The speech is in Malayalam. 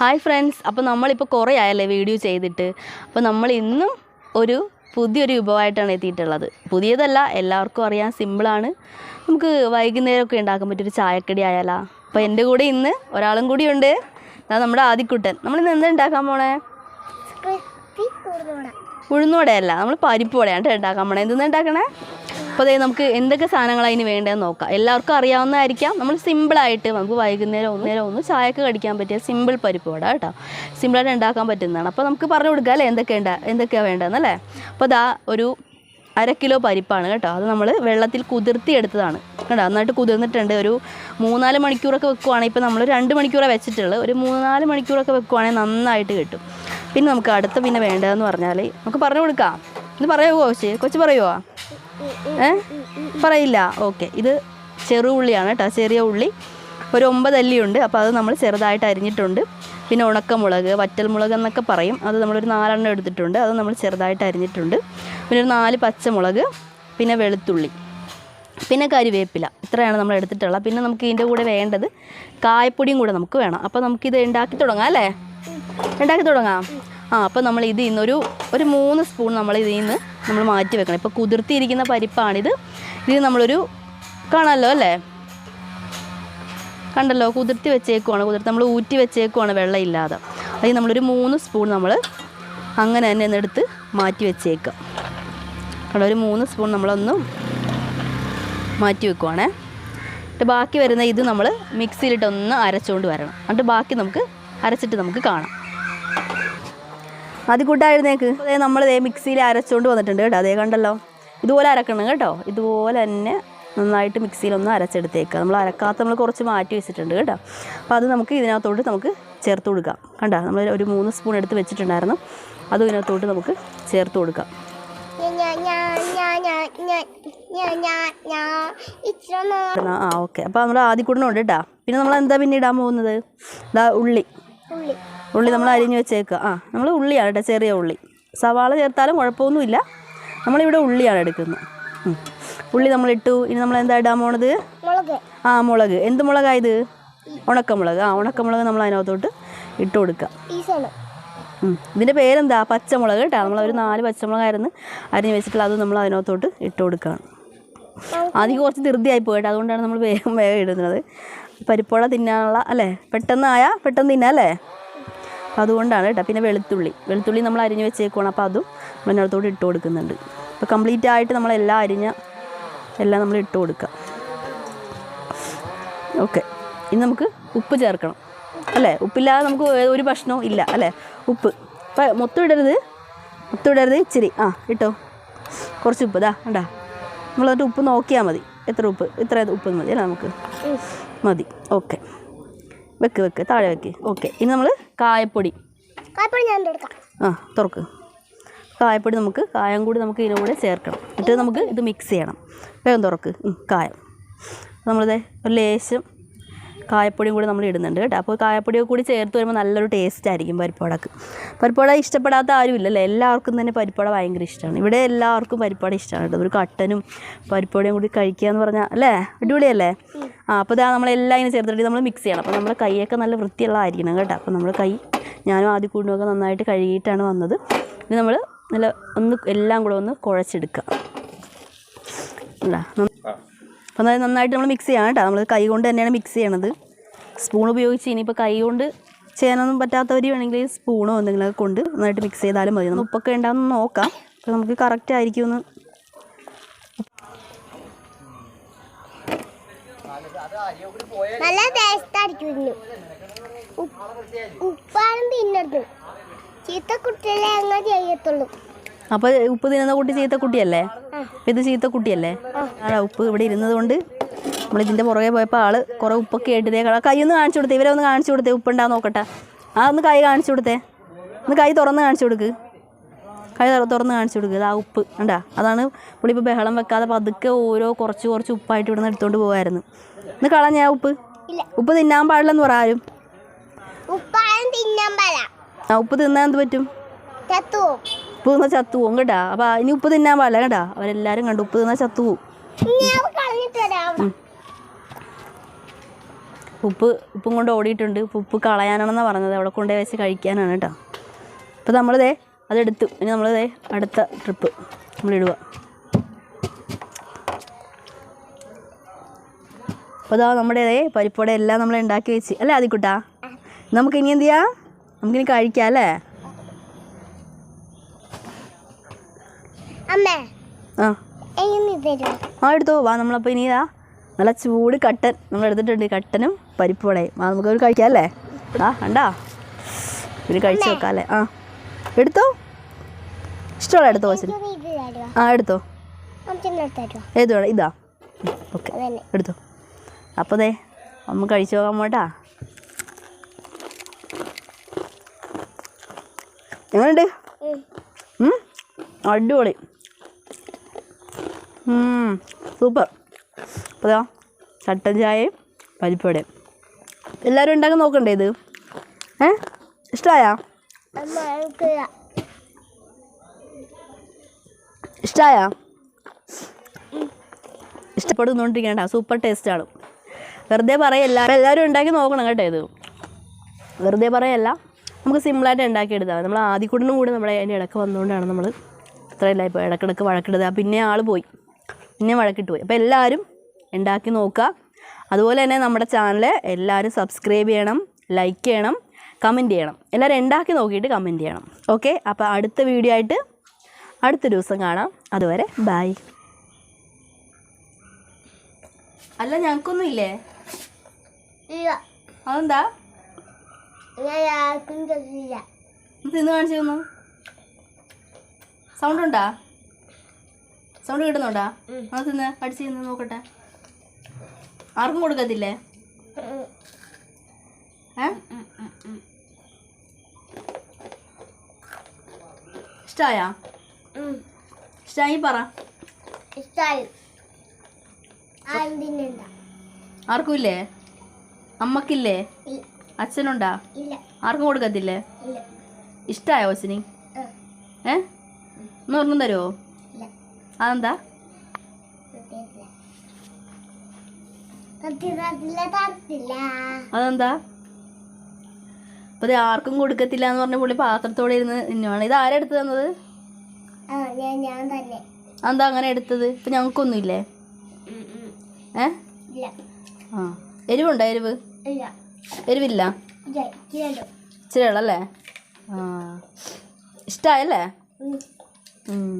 ഹായ് ഫ്രണ്ട്സ് അപ്പോൾ നമ്മളിപ്പോൾ കുറേ ആയല്ലേ വീഡിയോ ചെയ്തിട്ട്. അപ്പോൾ നമ്മൾ ഇന്നും ഒരു പുതിയൊരു വിഭവമായിട്ടാണ് എത്തിയിട്ടുള്ളത്. പുതിയതല്ല എല്ലാവർക്കും അറിയാം സിമ്പിളാണ് നമുക്ക് വൈകുന്നേരമൊക്കെ ഉണ്ടാക്കാൻ പറ്റിയൊരു ചായക്കടി ആയാലാ. അപ്പോൾ എന്റെ കൂടെ ഇന്ന് ഒരാളും കൂടി ഉണ്ട്. അതാ നമ്മുടെ ആദിക്കുട്ടൻ. നമ്മൾ ഇന്ന് എന്താ ഉണ്ടാക്കാൻ പോണേ? ഉഴുന്നുവടയല്ല നമ്മൾ പരിപ്പ് വടയാണ് കേട്ടോ ഉണ്ടാക്കാൻ പോണേ. എന്തെന്നാ ഉണ്ടാക്കണേ? അപ്പോൾ അതേ നമുക്ക് എന്തൊക്കെ സാധനങ്ങൾ അതിന് വേണ്ടതെന്ന് നോക്കാം. എല്ലാവർക്കും അറിയാവുന്നതായിരിക്കാം. നമ്മൾ സിമ്പിളായിട്ട് നമുക്ക് വൈകുന്നേരം ഒന്നേരം ഒന്ന് ചായക്ക് കടിക്കാൻ പറ്റിയ സിമ്പിൾ പരിപ്പ് വട കേട്ടോ. സിമ്പിളായിട്ട് ഉണ്ടാക്കാൻ പറ്റുന്നതാണ്. അപ്പോൾ നമുക്ക് പറഞ്ഞു കൊടുക്കാം അല്ലേ? എന്തൊക്കെയുണ്ട് എന്തൊക്കെയാണ് വേണ്ടതെന്നല്ലേ അപ്പോൾ അതാ ഒരു അര കിലോ പരിപ്പാണ് കേട്ടോ. അത് നമ്മൾ വെള്ളത്തിൽ കുതിർത്തി എടുത്തതാണ് കേട്ടോ. നന്നായിട്ട് കുതിർന്നിട്ടുണ്ട്. ഒരു മൂന്നാൽ മണിക്കൂറൊക്കെ വെക്കുവാണെങ്കിൽ ഇപ്പോൾ നമ്മൾ രണ്ട് മണിക്കൂറാണ് വെച്ചിട്ടുള്ളൂ ഒരു മൂന്നാൽ മണിക്കൂറൊക്കെ വെക്കുവാണെങ്കിൽ നന്നായിട്ട് കിട്ടും. പിന്നെ നമുക്ക് അടുത്ത പിന്നെ വേണ്ടതെന്ന് പറഞ്ഞാൽ നമുക്ക് പറഞ്ഞു കൊടുക്കാം. ഇത് പറയുമോ കൊച്ച്? കൊച്ച് പറയുമോ ഏ? പറയില്ല. ഓക്കെ. ഇത് ചെറു ഉള്ളിയാണ് കേട്ടോ ചെറിയ ഉള്ളി. ഒരു ഒമ്പത് അല്ലിയുണ്ട്. അപ്പോൾ അത് നമ്മൾ ചെറുതായിട്ട് അരിഞ്ഞിട്ടുണ്ട്. പിന്നെ ഉണക്കമുളക് വറ്റൽമുളക് എന്നൊക്കെ പറയും. അത് നമ്മളൊരു നാലെണ്ണം എടുത്തിട്ടുണ്ട്. അത് നമ്മൾ ചെറുതായിട്ട് അരിഞ്ഞിട്ടുണ്ട്. പിന്നെ ഒരു നാല് പച്ചമുളക് പിന്നെ വെളുത്തുള്ളി പിന്നെ കരിവേപ്പില. ഇത്രയാണ് നമ്മൾ എടുത്തിട്ടുള്ളത്. പിന്നെ നമുക്ക് ഇതിന്റെ കൂടെ വേണ്ടത് കായപ്പൊടിയും കൂടെ നമുക്ക് വേണം. അപ്പോൾ നമുക്കിത് ഉണ്ടാക്കി തുടങ്ങാം അല്ലേ? ഉണ്ടാക്കി തുടങ്ങാം. ആ അപ്പോൾ നമ്മൾ ഇതിൽ നിന്നൊരു ഒരു മൂന്ന് സ്പൂൺ നമ്മൾ ഇതിൽ നിന്ന് നമ്മൾ മാറ്റി വെക്കണം. ഇപ്പോൾ കുതിർത്തിയിരിക്കുന്ന പരിപ്പാണിത്. ഇത് നമ്മളൊരു കാണാമല്ലോ അല്ലേ? കണ്ടല്ലോ കുതിർത്തി വെച്ചേക്കുവാണ്. കുതിർത്തി നമ്മൾ ഊറ്റി വെച്ചേക്കുവാണ് വെള്ളം ഇല്ലാതെ അതിൽ നമ്മളൊരു മൂന്ന് സ്പൂൺ നമ്മൾ അങ്ങനെ തന്നെ എന്നെടുത്ത് മാറ്റി വെച്ചേക്കാം. കണ്ടോ ഒരു മൂന്ന് സ്പൂൺ നമ്മളൊന്ന് മാറ്റി വെക്കുവാണേ. എന്നിട്ട് ബാക്കി വരുന്ന ഇത് നമ്മൾ മിക്സിയിലിട്ടൊന്ന് അരച്ചുകൊണ്ട് വരണം. എന്നിട്ട് ബാക്കി നമുക്ക് അരച്ചിട്ട് നമുക്ക് കാണാം. അത് കൂട്ടായിരുന്നേക്ക് അതേ നമ്മൾ ദേ മിക്സിയിൽ അരച്ചുകൊണ്ട് വന്നിട്ടുണ്ട് കേട്ടോ. അതേ കണ്ടല്ലോ. ഇതുപോലെ അരക്കണം കേട്ടോ. ഇതുപോലെ തന്നെ നന്നായിട്ട് മിക്സിയിലൊന്ന് അരച്ചെടുത്തേക്കുക നമ്മൾ അരക്കാത്ത നമ്മൾ കുറച്ച് മാറ്റി വെച്ചിട്ടുണ്ട് കേട്ടോ. അപ്പോൾ അത് നമുക്ക് ഇതിനകത്തോട്ട് നമുക്ക് ചേർത്ത് കൊടുക്കാം. കണ്ടോ? നമ്മൾ ഒരു മൂന്ന് സ്പൂൺ എടുത്ത് വെച്ചിട്ടുണ്ടായിരുന്നു. അതും ഇതിനകത്തോട്ട് നമുക്ക് ചേർത്ത് കൊടുക്കാം. ആ ഓക്കെ. അപ്പോൾ നമ്മൾ ആദ്യം ഉണ്ട് കേട്ടോ. പിന്നെ നമ്മൾ എന്താ പിന്നെ ഇടാൻ പോകുന്നത് ഉള്ളി. ഉള്ളി. ഉള്ളി നമ്മൾ അരിഞ്ഞ് വെച്ചേക്കുക. ആ നമ്മൾ ഉള്ളിയാണ് കേട്ടോ ചെറിയ ഉള്ളി. സവാള ചേർത്താലും കുഴപ്പമൊന്നുമില്ല. നമ്മളിവിടെ ഉള്ളിയാണ് എടുക്കുന്നത്. ഉള്ളി നമ്മൾ ഇട്ടു ഇനി നമ്മൾ എന്താ ഇടാൻ പോണത്? ആ മുളക്. എന്ത് മുളകായത്? ഉണക്കമുളക്. ആ ഉണക്കമുളക് നമ്മൾ അതിനകത്തോട്ട് ഇട്ട് കൊടുക്കാം. ഇതിന്റെ പേരെന്താ? പച്ചമുളക് കേട്ടോ. നമ്മളൊരു നാല് പച്ചമുളകായിരുന്നു അരിഞ്ഞ് വെച്ചിട്ടുള്ള അത് നമ്മൾ അതിനകത്തോട്ട് ഇട്ട് കൊടുക്കുകയാണ്. ആദ്യം കുറച്ച് ധൃതിയായി പോയിട്ട് അതുകൊണ്ടാണ് നമ്മൾ വേഗം വേഗം ഇടുന്നത്. പരിപ്പുള തിന്നാനുള്ള അല്ലേ? പെട്ടെന്നായാൽ പെട്ടെന്ന് തിന്നാം അല്ലേ? അതുകൊണ്ടാണ് കേട്ടോ. പിന്നെ വെളുത്തുള്ളി. വെളുത്തുള്ളി നമ്മൾ അരിഞ്ഞ് വെച്ചേക്കുവാണ്. അപ്പോൾ അതും നമ്മൾ അതിനകത്തോട്ട് ഇട്ട് കൊടുക്കുന്നുണ്ട്. അപ്പോൾ കംപ്ലീറ്റ് ആയിട്ട് നമ്മളെല്ലാം അരിഞ്ഞ എല്ലാം നമ്മൾ ഇട്ട് കൊടുക്കുക. ഓക്കെ. ഇനി നമുക്ക് ഉപ്പ് ചേർക്കണം. അല്ലേ? ഉപ്പില്ലാതെ നമുക്ക് ഒരു ഭക്ഷണവും ഇല്ല. അല്ലേ? ഉപ്പ്. അപ്പം മൊത്തം ഇടരുത്. മൊത്തം ഇടരുത്. ഇച്ചിരി. ആ ഇട്ടോ. കുറച്ച് ഉപ്പ്. ഇതാ കണ്ടാ. എന്നിട്ട് ഉപ്പ് നോക്കിയാൽ മതി. എത്ര ഉപ്പ്? ഇത്ര ഉപ്പ് മതി അല്ലേ നമുക്ക്? മതി. ഓക്കെ. വെക്ക് വെക്ക്. താഴെ വെക്ക്. ഓക്കെ. ഇനി നമ്മൾ കായപ്പൊടി. കായപ്പൊടി ഞാൻ ആ തുറക്ക്. കായപ്പൊടി നമുക്ക് കായം കൂടി നമുക്ക് ഇതിന്റെ കൂടെ ചേർക്കണം. എന്നിട്ട് നമുക്ക് ഇത് മിക്സ് ചെയ്യണം. വേഗം തുറക്ക്. കായം. നമ്മളിത് ഒരു ലേശം കായപ്പൊടിയും കൂടി നമ്മൾ ഇടുന്നുണ്ട് കേട്ടോ. അപ്പോൾ കായപ്പൊടിയൊക്കെ കൂടി ചേർത്ത് വരുമ്പോൾ നല്ലൊരു ടേസ്റ്റ് ആയിരിക്കും പരിപ്പാടക്ക് പരിപ്പാട ഇഷ്ടപ്പെടാത്ത ആരും ഇല്ലല്ലോ എല്ലാവർക്കും തന്നെ പരിപ്പാട ഭയങ്കര ഇഷ്ടമാണ്. ഇവിടെ എല്ലാവർക്കും പരിപ്പാട ഇഷ്ടമാണ് കേട്ടോ. ഒരു കട്ടനും പരിപ്പാടിയും കൂടി കഴിക്കുക എന്ന് പറഞ്ഞാൽ അല്ലേ? അടിപൊളിയല്ലേ? അപ്പോൾ ഇതാ നമ്മളെല്ലാം ഇങ്ങനെ ചേർത്തിട്ട് നമ്മൾ മിക്സ് ചെയ്യണം. അപ്പോൾ നമ്മുടെ കൈയൊക്കെ നല്ല വൃത്തിയുള്ളതായിരിക്കണം കേട്ടോ. അപ്പോൾ നമ്മൾ കൈ ഞാനും ആദ്യം കൂടുമൊക്കെ നന്നായിട്ട് കഴുകിയിട്ടാണ് വന്നത്. ഇനി നമ്മൾ നല്ല ഒന്ന് എല്ലാം കൂടെ ഒന്ന് കുഴച്ചെടുക്കുക അല്ല അപ്പോൾ അത് നന്നായിട്ട് നമ്മൾ മിക്സ് ചെയ്യണം കേട്ടോ. നമ്മൾ കൈ കൊണ്ട് തന്നെയാണ് മിക്സ് ചെയ്യണത്. സ്പൂൺ ഉപയോഗിച്ച് ഇനിയിപ്പോൾ കൈ കൊണ്ട് ചെയ്യാനൊന്നും പറ്റാത്തവർ വേണമെങ്കിൽ സ്പൂണോ എന്തെങ്കിലുമൊക്കെ കൊണ്ട് നന്നായിട്ട് മിക്സ് ചെയ്താലും മതി. നമ്മൾ ഉപ്പൊക്കെ ഉണ്ടാകുന്ന നോക്കാം. അപ്പോൾ നമുക്ക് കറക്റ്റ് ആയിരിക്കുമെന്ന് നല്ല ആയിരിക്കും ഉപ്പാണ് തിന്നരുത് ചീത്ത കുട്ടികളെ ചെയ്യത്തുള്ളൂ. അപ്പൊ ഉപ്പ് തിന്നുന്ന കുട്ടി ചീത്ത കുട്ടിയല്ലേ? ഇത് ചീത്ത കുട്ടിയല്ലേ? ആ. ഉപ്പ് ഇവിടെ ഇരുന്നത് കൊണ്ട് നമ്മളിതിന്റെ പുറകെ പോയപ്പോൾ ആൾ കുറേ ഉപ്പൊക്കെ ആയിട്ട് കൈ ഒന്ന് കാണിച്ചു കൊടുത്തേ. ഇവരെ ഒന്ന് കാണിച്ചു കൊടുത്തേ. ഉപ്പുണ്ടാ നോക്കട്ടെ. ആ ഒന്ന് കൈ കാണിച്ചു കൊടുത്തേ. ഒന്ന് കൈ തുറന്ന് കാണിച്ചു കൊടുക്ക്. കൈ തുറ- തുറന്ന് കാണിച്ചു കൊടുക്കുക. ആ ഉപ്പ്. കണ്ടാ? അതാണ് പുള്ളിപ്പോൾ ബഹളം വെക്കാതെ പതുക്കെ ഓരോ കുറച്ച് കുറച്ച് ഉപ്പായിട്ട് ഇവിടെ നിന്ന് പോവായിരുന്നു. ഇന്ന് കളഞ്ഞ ഉപ്പ്. ഉപ്പ് തിന്നാൻ പാടില്ലെന്ന് പറ ആരും. ആ ഉപ്പ് തിന്നാൻ എന്ത് പറ്റും? ഉപ്പ് തിന്നാൽ ചത്തു പോകും കേട്ടാ. അപ്പൊ ഇനി ഉപ്പ് തിന്നാൻ പാടില്ല കേട്ടാ. അവരെല്ലാരും കണ്ടു. ഉപ്പ് തിന്നാൽ ചത്തു പോകും ഉപ്പ് ഉപ്പും കൊണ്ട് ഓടിയിട്ടുണ്ട്. ഉപ്പ് കളയാനാണെന്നാണ് പറഞ്ഞത്. അവിടെ കൊണ്ടുപോയി വെച്ച് കഴിക്കാനാണ് കേട്ടോ. അപ്പോൾ നമ്മളിതേ അതെടുത്തു. ഇനി നമ്മൾ അടുത്ത ട്രിപ്പ് നമ്മളിടുക. അപ്പോൾ അതാ നമ്മുടെ പരിപ്പോടെ എല്ലാം നമ്മൾ ഉണ്ടാക്കി വെച്ച്. അല്ലേ ആദിക്കുട്ടാ? നമുക്ക് ഇനി എന്ത് ചെയ്യാം? നമുക്കിനി കഴിക്കാം അല്ലേ? ആ. ആ എടുത്തോ. വാ നമ്മളപ്പോൾ ഇനി ഇതാ നല്ല ചൂട് കട്ടൻ നമ്മൾ എടുത്തിട്ടുണ്ട്. കട്ടനും പരിപ്പുവടയും. ആ നമുക്ക് ഒരു കഴിക്കാം അല്ലേ? ആ കണ്ടാ? പിന്നെ കഴിച്ചു നോക്കാം അല്ലേ? ആ. എടുത്തോ? ഇഷ്ടമുള്ള എടുത്തോ ആ എടുത്തോ. ഏത് വേണം? ഇതാ. ഓക്കെ. എടുത്തോ. അപ്പോൾ ദേ അമ്മ കഴിച്ചു പോകാൻ പോട്ടാ എങ്ങനെയുണ്ട്? അടിപൊളി. സൂപ്പർ. അപ്പോൾ ചട്ടൻ കട്ടൻ ചായയും പരിപ്പടയും എല്ലാവരും ഉണ്ടാക്കി നോക്കണ്ടേ ഇത്? ഏ? ഇഷ്ടമായാ ഇഷ്ടമായാ ഇഷ്ടപ്പെടുന്നോണ്ടിരിക്കണ്ട സൂപ്പർ ടേസ്റ്റാണ്. വെറുതെ പറയല്ല. എല്ലാവരും ഉണ്ടാക്കി നോക്കണം കേട്ടോ ഇത്. വെറുതെ പറയല്ല. നമുക്ക് സിമ്പിളായിട്ട് ഉണ്ടാക്കിയെടുത്താൽ നമ്മൾ ആദ്യക്കൂടിനും കൂടി നമ്മുടെ അതിന്റെ ഇടയ്ക്ക് വന്നുകൊണ്ടാണ് നമ്മൾ ഇത്രയല്ല ഇപ്പോൾ ഇടക്കിടക്ക് വഴക്കിടുക. പിന്നെ ആൾ പോയി. പിന്നെ വഴക്കിട്ട് പോയി. അപ്പോൾ എല്ലാവരും ഉണ്ടാക്കി നോക്കുക. അതുപോലെ തന്നെ നമ്മുടെ ചാനൽ എല്ലാവരും സബ്സ്ക്രൈബ് ചെയ്യണം. ലൈക്ക് ചെയ്യണം. കമന്റ് ചെയ്യണം. എല്ലാവരും ഉണ്ടാക്കി നോക്കിയിട്ട് കമന്റ് ചെയ്യണം. ഓക്കെ? അപ്പോൾ അടുത്ത വീഡിയോ ആയിട്ട് അടുത്ത ദിവസം കാണാം. അതുവരെ ബായ് അല്ല ഞങ്ങൾക്കൊന്നും ഇല്ലേ? അതെന്താ? തിന്ന് കാണിച്ചു സൗണ്ട് ഉണ്ടാ? സൗണ്ട് കിട്ടുന്നുണ്ടാ? അത് തിന്ന് പഠിച്ച് തിന്ന് നോക്കട്ടെ. ആർക്കും കൊടുക്കത്തില്ലേ. ഏ? ഇഷ്ടായാ? ഉം. ഇഷ്ടായി പറ. ഇഷ്ടായി. ആരും തിന്നണ്ട ആർക്കും ഇല്ലേ. അമ്മക്കില്ലേ അച്ഛനുണ്ടാ ആർക്കും കൊടുക്കത്തില്ലേ? ഇഷ്ടായോ ആ, ഏ? ഒന്ന് ഒരെണ്ണം തരുമോ അതെന്താ? അതെന്താ? അപ്പോൾ ഇത് ആർക്കും കൊടുക്കത്തില്ല എന്ന് പറഞ്ഞ പുള്ളി പാത്രത്തോടെ ഇരുന്ന് തിന്നുവാണ് ഇത് ആരാ എടുത്തു തന്നത്? അതെന്താ അങ്ങനെ എടുത്തത്? ഇപ്പം ഞങ്ങൾക്കൊന്നും ഇല്ലേ ഉം, ഉം. ഏ? ആ. എരിവുണ്ടോ എരിവ്? എരിവില്ല? ഇച്ചിരി ഉള്ളല്ലേ? ആ. ഉം.